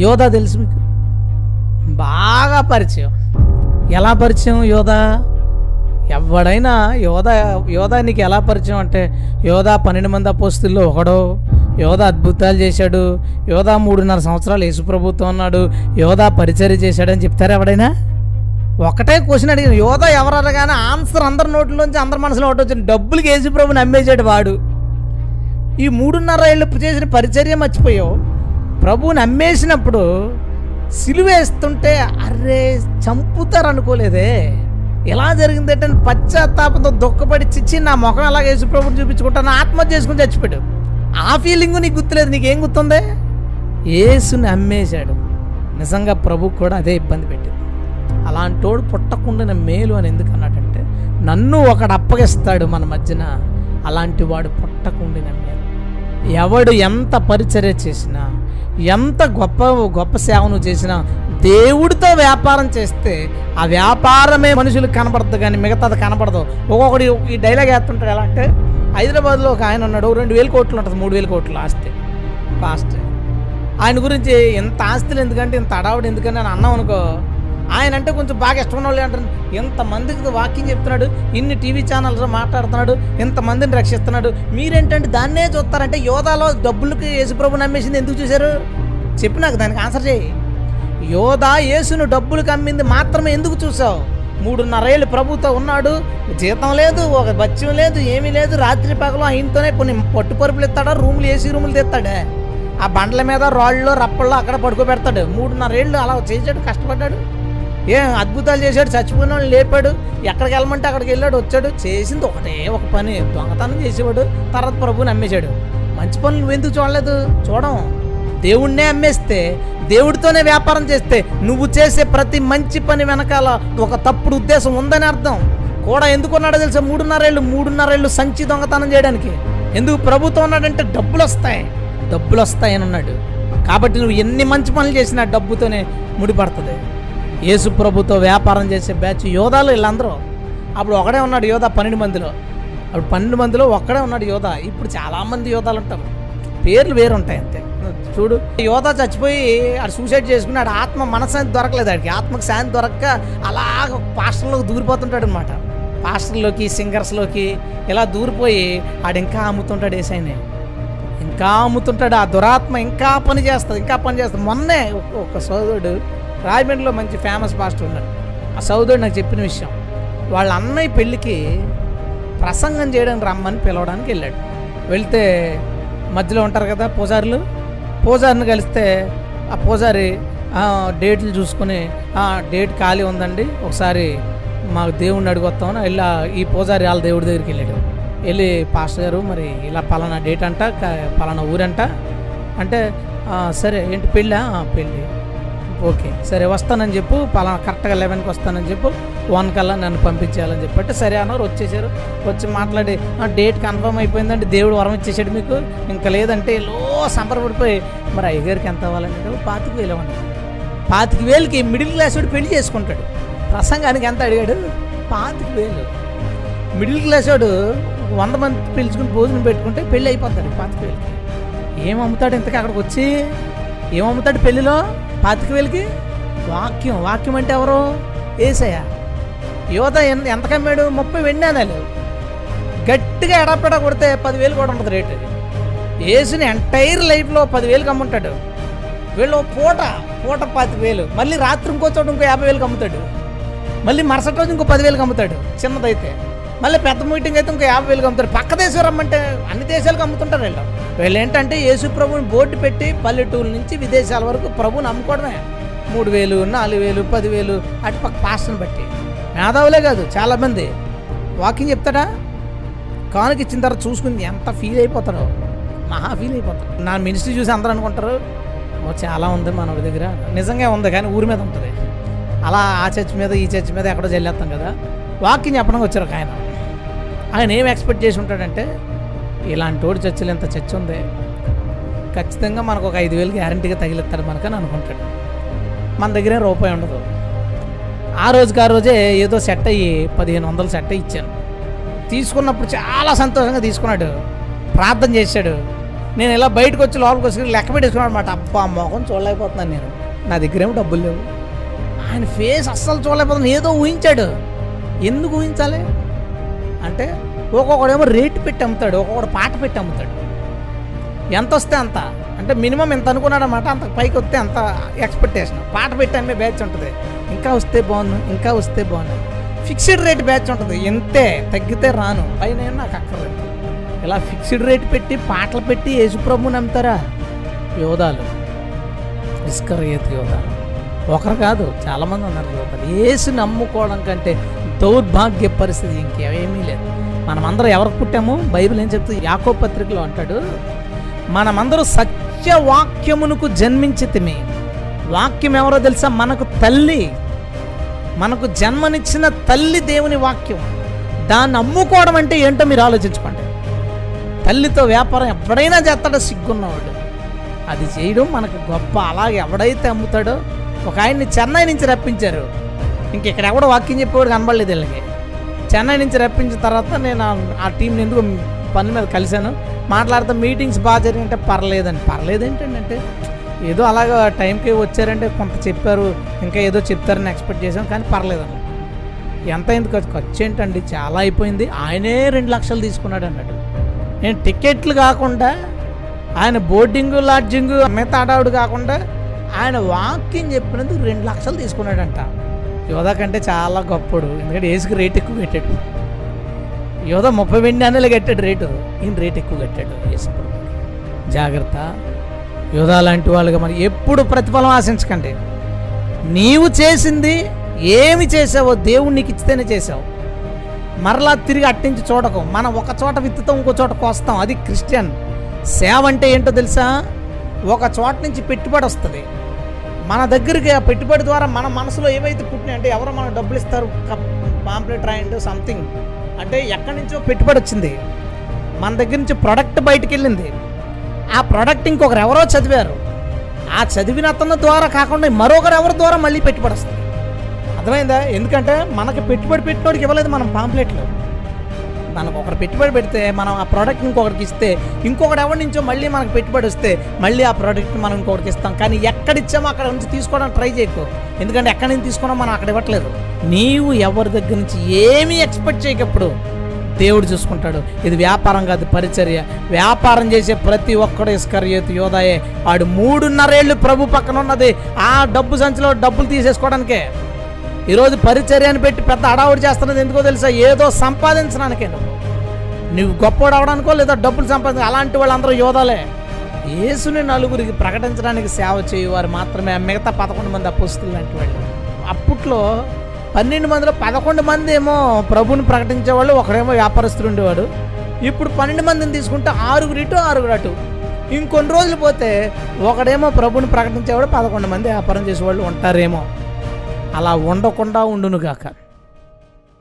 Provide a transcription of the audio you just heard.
యోధా తెలుసు మీకు? బాగా పరిచయం. ఎలా పరిచయం యోధా? ఎవడైనా యోధా యోధా నీకు ఎలా పరిచయం అంటే యోధా పన్నెండు మంది అపోస్తుల్లో ఒకడో యోధ అద్భుతాలు చేశాడు యోధా మూడున్నర సంవత్సరాలు యేసుప్రభుత్వం ఉన్నాడు యోధా పరిచర్య చేశాడని చెప్తారా ఎవడైనా? ఒకటే క్వశ్చన్ అడిగిన. యోధ ఎవరు కానీ ఆన్సర్ అందరి నోట్లోంచి అందరి మనసులో ఒకటి వచ్చింది. డబ్బులకి యేసుప్రభుని అమ్మేశాడు వాడు. ఈ మూడున్నర ఏళ్ళు చేసిన పరిచర్య మర్చిపోయావు. ప్రభువుని అమ్మేసినప్పుడు సిలువేస్తుంటే అరే చంపుతారు అనుకోలేదే ఎలా జరిగిందంటే పశ్చాత్తాపంతో దుఃఖపడి చిచ్చి నా ముఖం ఎలా యేసు ప్రభుని చూపించుకుంటాను ఆత్మహత్య చేసుకుని చచ్చిపోయాడు. ఆ ఫీలింగ్ నీకు గుర్తులేదు నీకేం గుర్తుంది? ఏసుని అమ్మేశాడు నిజంగా ప్రభు కూడా అదే ఇబ్బంది పెట్టింది. అలాంటోడు పుట్టకుండా మేలు అని ఎందుకు అన్నాడంటే నన్ను ఒకడు అప్పగిస్తాడు మన మధ్యన అలాంటి వాడు పుట్టకుండా మేలు. ఎవడు ఎంత పరిచర్య చేసినా ఎంత గొప్ప గొప్ప సేవను చేసినా దేవుడితో వ్యాపారం చేస్తే ఆ వ్యాపారమే మనుషులకు కనపడదు కానీ మిగతాది కనపడదు ఒక్కొక్కటి ఈ డైలాగ్ వేస్తుంటాడు ఎలా అంటే హైదరాబాద్లో ఒక ఆయన ఉన్నాడు రెండు వేల కోట్లు ఉంటుంది మూడు వేల కోట్లు ఆస్తి పాస్ట్. ఆయన గురించి ఎంత ఆస్తులు ఎందుకంటే ఇంత అడావుడు ఎందుకని అని అన్నాం అనుకో ఆయన అంటే కొంచెం బాగా ఇష్టమైన వాళ్ళు అంటారు ఎంతమందికి వాకింగ్ చెప్తున్నాడు ఇన్ని టీవీ ఛానల్స్ మాట్లాడుతున్నాడు ఎంతమందిని రక్షిస్తున్నాడు. మీరేంటంటే దాన్నే చూస్తారంటే యోధాలో డబ్బులకి యేసుప్రభు నమ్మేసింది ఎందుకు చూశారు? చెప్పు నాకు దానికి ఆన్సర్ చేయి. యోధా యేసును డబ్బులకు అమ్మింది మాత్రమే ఎందుకు చూసావు మూడున్నరేళ్ళు ప్రభుతో ఉన్నాడు జీతం లేదు ఒక బత్యం లేదు ఏమీ లేదు రాత్రి పగలు ఆయనతోనే కొన్ని పట్టు పరుపులు ఇస్తాడా రూములు ఏసీ రూములు తెస్తాడే? ఆ బండ్ల మీద రాళ్ళు రప్పల్లో అక్కడ పడుకోబెడతాడు. మూడున్నరేళ్ళు అలా చేసాడు కష్టపడ్డాడు. ఏం అద్భుతాలు చేశాడు చచ్చిపోయిన వాళ్ళు లేపాడు ఎక్కడికి వెళ్ళమంటే అక్కడికి వెళ్ళాడు వచ్చాడు. చేసింది ఒకటే ఒక పని దొంగతనం చేసేవాడు తర్వాత ప్రభుని అమ్మేశాడు మంచి పనులు నువ్వెందుకు చూడలేదు? చూడం. దేవుణ్ణే అమ్మేస్తే దేవుడితోనే వ్యాపారం చేస్తే నువ్వు చేసే ప్రతి మంచి పని వెనకాల ఒక తప్పుడు ఉద్దేశం ఉందని అర్థం. కూడా ఎందుకున్నాడో తెలుసా? మూడున్నరేళ్ళు మూడున్నరేళ్ళు సంచి దొంగతనం చేయడానికి. ఎందుకు? ప్రభుత్వం ఉన్నాడంటే డబ్బులు వస్తాయి. డబ్బులు వస్తాయని ఉన్నాడు. కాబట్టి నువ్వు ఎన్ని మంచి పనులు చేసినా డబ్బుతోనే ముడిపడుతుంది. యేసు ప్రభుతో వ్యాపారం చేసే బ్యాచ్ యోధాలు వీళ్ళందరూ. అప్పుడు ఒకడే ఉన్నాడు యోధ పన్నెండు మందిలో. అప్పుడు పన్నెండు మందిలో ఒక్కడే ఉన్నాడు యోధ. ఇప్పుడు చాలామంది యోధాలు ఉంటారు. పేర్లు వేరు ఉంటాయి అంతే. చూడు యోధ చచ్చిపోయి ఆడు సూసైడ్ చేసుకున్నాడు. ఆత్మ మనశ్శాంతి దొరకలేదు ఆడికి. ఆత్మకు శాంతి దొరక్క అలాగ పాస్టర్లోకి దూరిపోతుంటాడు అనమాట పాస్టర్లోకి సింగర్స్లోకి ఇలా దూరిపోయి ఆడు ఇంకా అమ్ముతుంటాడు ఏసైనే. ఇంకా అమ్ముతుంటాడు. ఆ దురాత్మ ఇంకా పని చేస్తుంది ఇంకా పని చేస్తుంది. మొన్నే ఒక సోదరుడు రాజమండ్రిలో మంచి ఫేమస్ పాస్టర్ ఉన్నాడు. ఆ సౌదరుడు నాకు చెప్పిన విషయం వాళ్ళ అన్నయ్య పెళ్ళికి ప్రసంగం చేయడానికి రమ్మని పిలవడానికి వెళ్ళాడు. వెళ్తే మధ్యలో ఉంటారు కదా పూజారులు పూజారిని కలిస్తే ఆ పూజారి డేట్లు చూసుకుని డేట్ ఖాళీ ఉందండి ఒకసారి మాకు దేవుణ్ణి అడిగొస్తామని ఇలా ఈ పూజారి వాళ్ళ దేవుడి దగ్గరికి వెళ్ళాడు. వెళ్ళి పాస్టర్ గారు మరి ఇలా పలానా డేట్ అంట పలానా ఊరంట అంటే సరే ఏంటి పెళ్ళా? పెళ్ళి. ఓకే. సరే వస్తానని చెప్పు. పలానా కరెక్ట్గా లెవెన్కి వస్తానని చెప్పు. వన్ కల్లా నన్ను పంపించేయాలని చెప్పంటే సరే అన్నారు వచ్చేసారు. వచ్చి మాట్లాడి "ఆ, డేట్ కన్ఫర్మ్ అయిపోయిందంటే దేవుడు వరం ఇచ్చేసాడు మీకు. ఇంకా లేదంటే లో సంబరపడిపోయి మరి అయ్యగారికి ఎంత అవ్వాలంటే పాతికి వేలు అన్నారు పాతికి వేలకి మిడిల్ క్లాస్ వాడు పెళ్ళి చేసుకుంటాడు. ప్రసంగానికి ఎంత అడిగాడు? పాతికి వేలు. మిడిల్ క్లాస్ వాడు వంద మంది పిలుచుకుని భోజనం పెట్టుకుంటే పెళ్ళి అయిపోతాడు పాతిక వేలకి. ఏం అమ్ముతాడు ఇంతకీ అక్కడికి వచ్చి? ఏం అమ్ముతాడు పెళ్ళిలో? పాతిక వేలకి? వాక్యం వాక్యం అంటే ఎవరు? ఏసయ్య. యువత ఎంత ఎంత కమ్మాడు? ముప్పై లేవు. గట్టిగా ఎడపెడ కొడితే పదివేలు కూడా ఉంటుంది రేటు. ఏసుని ఎంటైర్ లైఫ్లో పదివేలు కమ్ముంటాడు. వీళ్ళు పూట పూట పాతిక వేలు. మళ్ళీ రాత్రి ఇంకో చోట ఇంకో యాభై వేలు అమ్ముతాడు మళ్ళీ మరుసటి రోజు ఇంకో పదివేలు అమ్ముతాడు చిన్నదైతే. మళ్ళీ పెద్ద మీటింగ్ అయితే ఇంకో యాభై వేలకు అమ్ముతాడు పక్క దేశం రమ్మంటే అన్ని దేశాలకు అమ్ముతుంటారు వీళ్ళు. వీళ్ళు ఏంటంటే యేసు ప్రభుని బోర్డు పెట్టి పల్లెటూరు నుంచి విదేశాల వరకు ప్రభుని అమ్ముకోవడమే. మూడు వేలు నాలుగు వేలు పదివేలు అటు పక్క పాస్టర్ని బట్టి. మేధావులే కాదు చాలామంది వాకింగ్ చెప్తాడా? కానుక ఇచ్చిన తర్వాత చూసుకుని ఎంత ఫీల్ అయిపోతాడో. మహా ఫీల్ అయిపోతాడు. నా మినిస్ట్రీ చూసి అందరూ అనుకుంటారు "ఓ, చాలా ఉంది మనోడి దగ్గర. నిజంగా ఉంది కానీ ఊరి మీద ఉంటుంది. అలా ఆ చర్చ్ మీద ఈ చర్చ్ మీద ఎక్కడో చెల్లేస్తాం కదా. వాకింగ్ చెప్పడానికి వచ్చారు ఒక ఆయన. ఆయన ఏం ఎక్స్పెక్ట్ చేసి ఉంటాడంటే ఇలాంటి వాడు చర్చలు ఎంత చర్చ ఉంది. ఖచ్చితంగా మనకు ఒక ఐదు వేలు గ్యారంటీగా తగిలిస్తాడు మనకని అనుకుంటాడు. మన దగ్గరే రూపాయి ఉండదు. ఆ రోజుకి ఆ రోజే ఏదో సెట్ అయ్యి పదిహేను వందలు సెట్ అయ్యి ఇచ్చాను. తీసుకున్నప్పుడు చాలా సంతోషంగా తీసుకున్నాడు. ప్రార్థన చేశాడు. నేను ఇలా బయటకు వచ్చి లోపలికి వచ్చి లెక్క పెట్టేసుకున్నాడు అనమాట అబ్బా మొహం చూడలేకపోతున్నాను నేను. నా దగ్గరేమో డబ్బులు లేవు. ఆయన ఫేస్ అస్సలు చూడలేకపోతున్నాను ఏదో ఊహించాడు. ఎందుకు ఊహించాలి? అంటే ఒక్కొక్కడేమో రేటు పెట్టి అమ్ముతాడు ఒక్కొక్కడు పాట పెట్టి అమ్ముతాడు. ఎంత వస్తే అంత. అంటే మినిమం ఎంత అనుకున్నాడనమాట అంత పైకి వస్తే అంత ఎక్స్పెక్టేషన్ పాట పెట్టి అమ్మే బ్యాచ్ ఉంటుంది. ఇంకా వస్తే బాగుంది ఇంకా వస్తే బాగుంది ఫిక్స్డ్ రేట్ బ్యాచ్ ఉంటుంది. ఎంతే తగ్గితే రాను. పైన నాకు అక్కర్లేదు. ఇలా ఫిక్స్డ్ రేట్ పెట్టి పాటలు పెట్టి యేసుప్రభు నమ్ముతారా? యోధాలు. ఇస్కరయేత్ యోధాలు. ఒకరు కాదు చాలామంది ఉన్నారు యోధాలు. ఏసు నమ్ముకోవడం కంటే దౌర్భాగ్య పరిస్థితి ఇంకేమీ లేదు. మనమందరం ఎవరికి పుట్టాము? బైబిల్ ఏం చెప్తుంది? యాకో పత్రికలో అంటాడు మనమందరూ సత్యవాక్యమునకు జన్మించితిమి వాక్యం ఎవరో తెలుసా? మనకు తల్లి మనకు జన్మనిచ్చిన తల్లి దేవుని వాక్యం. దాన్ని అమ్ముకోవడం అంటే ఏంటో మీరు ఆలోచించుకోండి. తల్లితో వ్యాపారం ఎప్పుడైనా చేస్తాడో సిగ్గున్నవాడు. అది చేయడం మనకు గొప్ప. అలాగే ఎవడైతే అమ్ముతాడో ఒక ఆయన్ని చెన్నై నుంచి రప్పించారు. ఇంకెక్కడ ఎవడో వాక్యం చెప్పేవాడు కనబడలేదు వీళ్ళకి. చెన్నై నుంచి రప్పించిన తర్వాత నేను ఆ- టీంని ఎందుకు పని మీద కలిశాను. మాట్లాడితే మీటింగ్స్ బాగా జరిగింటే పర్లేదండి. పర్లేదు ఏంటండి అంటే ఏదో అలాగా టైంకి వచ్చారంటే కొంత చెప్పారు ఇంకా ఏదో చెప్తారని ఎక్స్పెక్ట్ చేశాను కానీ పర్లేదండి. ఎంత అయింది ఖర్చు? ఖర్చు ఏంటండి? చాలా అయిపోయింది. ఆయనే రెండు లక్షలు తీసుకున్నాడు అన్నాడు నేను టికెట్లు కాకుండా ఆయన బోర్డింగ్ లాడ్జింగ్ మిగతా ఆడావుడు కాకుండా ఆయన వాకింగ్ చెప్పినందుకు రెండు లక్షలు తీసుకున్నాడంట. యోధా కంటే చాలా గొప్పడు. ఎందుకంటే ఏసుకు రేట్ ఎక్కువ కట్టాడు. యోధ ముప్పై వెండి అన్నలు కట్టాడు రేటు. ఈయన రేట్ ఎక్కువ కట్టాడు ఏసుకు జాగ్రత్త. యోధా లాంటి వాళ్ళుగా మనం ఎప్పుడు ప్రతిఫలం ఆశించకండి. నీవు చేసింది ఏమి చేసావో దేవుడు నీకు ఇచ్చితేనే చేసావు. మరలా తిరిగి అట్టించి చూడకు. మనం ఒక చోట విత్తుతాం ఇంకో చోట కోస్తాం. అది క్రిస్టియన్. సేవ అంటే ఏంటో తెలుసా? ఒక చోట నుంచి పెట్టుబడి వస్తుంది. మన దగ్గరికి ఆ పెట్టుబడి ద్వారా మన మనసులో ఏవైతే పుట్టినాయి అంటే ఎవరో మనకు డబ్బులు ఇస్తారు పాంప్లెట్ రాయండి సంథింగ్ అంటే ఎక్కడి నుంచో పెట్టుబడి వచ్చింది. మన దగ్గర నుంచి ప్రొడక్ట్ బయటికి వెళ్ళింది. ఆ ప్రోడక్ట్ ఇంకొకరు ఎవరో చదివారు. ఆ చదివిన అతని ద్వారా కాకుండా మరొకరు ఎవరి ద్వారా మళ్ళీ పెట్టుబడి వస్తుంది. అర్థమైందా? ఎందుకంటే మనకి పెట్టుబడి పెట్టినోడికి ఇవ్వలేదు మనం పాంప్లెట్లు మనకు ఒకరు పెట్టుబడి పెడితే మనం ఆ ప్రోడక్ట్ ఇంకొకరికి ఇస్తే ఇంకొకటి ఎవరి నుంచో మళ్ళీ మనకు పెట్టుబడి వస్తే మళ్ళీ ఆ ప్రోడక్ట్ మనం ఇంకొకరికి ఇస్తాం. కానీ ఎక్కడ ఇచ్చామో అక్కడ నుంచి తీసుకోవడానికి ట్రై చేయకు. ఎందుకంటే ఎక్కడి నుంచి తీసుకున్నా మనం అక్కడ ఇవ్వట్లేదు. నీవు ఎవరి దగ్గర నుంచి ఏమీ ఎక్స్పెక్ట్ చేయకప్పుడు దేవుడు చూసుకుంటాడు. ఇది వ్యాపారం కాదు పరిచర్య. వ్యాపారం చేసే ప్రతి ఒక్కడు ఇస్కర్యేతు యోధాయే. వాడు మూడున్నరేళ్ళు ప్రభు పక్కన ఉన్నది. ఆ డబ్బు సంచిలో డబ్బులు తీసేసుకోవడానికే. ఈరోజు పరిచర్యను పెట్టి పెద్ద అడావుడి చేస్తున్నది ఎందుకో తెలుసా? ఏదో సంపాదించడానికే నువ్వు గొప్పవాడు అవడానికో లేదా డబ్బులు సంపాదించ అలాంటి వాళ్ళందరూ యోధాలే. యేసుని నలుగురికి ప్రకటించడానికి సేవ చేయవారు మాత్రమే మిగతా పదకొండు మంది అపోస్తులు లాంటి వాళ్ళు. అప్పట్లో పన్నెండు మందిలో పదకొండు మంది ఏమో ప్రభుని ప్రకటించేవాళ్ళు ఒకడేమో వ్యాపారస్తులు ఉండేవాడు. ఇప్పుడు పన్నెండు మందిని తీసుకుంటే ఆరుగురు ఇటు ఆరుగురు అటు. ఇంకొన్ని రోజులు పోతే ఒకడేమో ప్రభుని ప్రకటించేవాడు పదకొండు మంది వ్యాపారం చేసేవాళ్ళు ఉంటారేమో. అలా ఉండకుండా ఉండును గాక